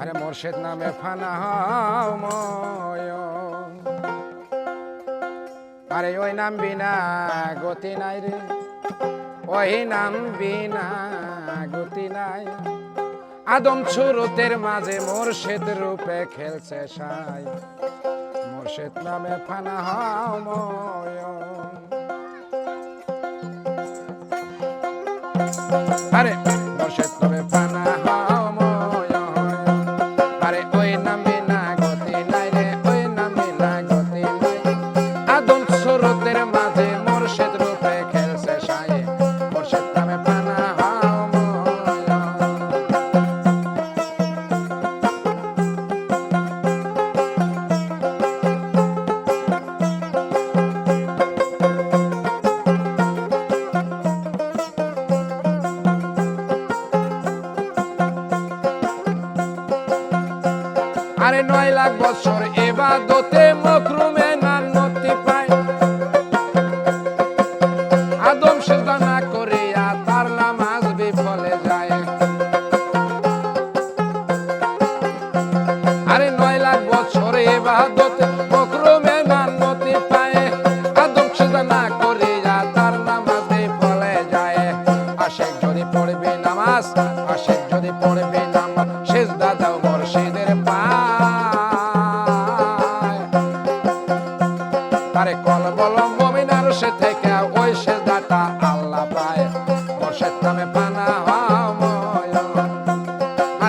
আরে মোর্শেদ নামে ফানা ময়। আরে ওই নাম বিনা গতি নাই রে। ওই নাম বিনা গতি নাই। আদম ছুরুতের মাঝে মোর্শেদ রূপে খেলছে সাই। মোর্শেদ নামে ফানা ময়। আরে মোর্শেদ নামে ফানা আরে নয় লাখ বছর এবাদতে মকরুমে নান্নতি পায়। আদম সেজদা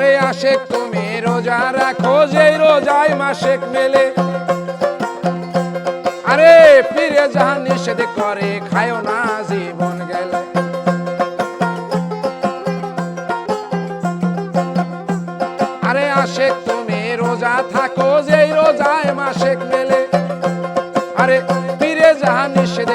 আরে আশেক তুমি রোজা রাখো, যেই রোজায় মাসেক মেলে। আরে, ফিরে যাহা নিষেধ করে খায়ও না জীবন গেলে। আরে আশেক তুমি রোজা থাকো, যেই রোজায় মাসেক মেলে। আরে, ফিরে যাহা নিষেধ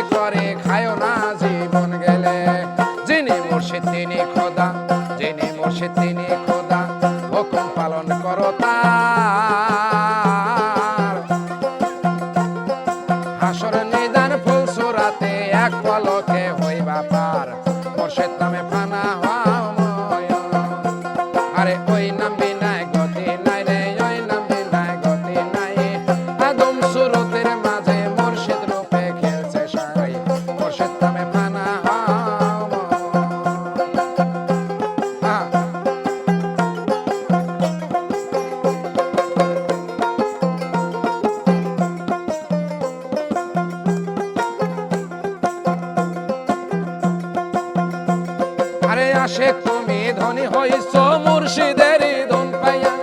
আসে তুমি ধনী হইছ মুর্শিদের ধন পাইয়া।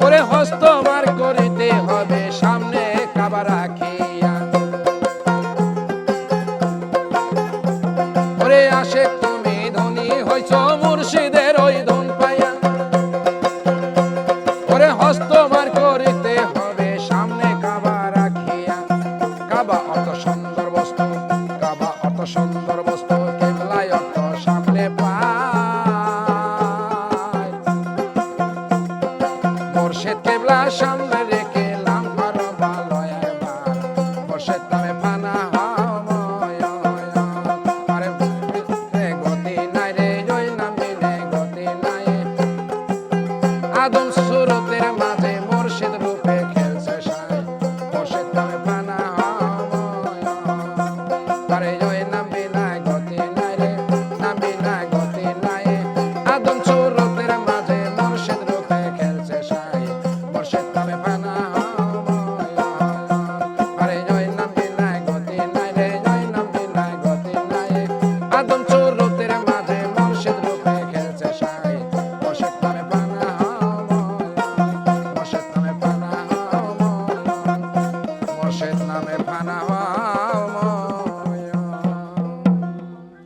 করে হস্তমার করিতে হবে সামনে কাবা রাখিয়া যায় মোর্শেদ কেবলা সামনে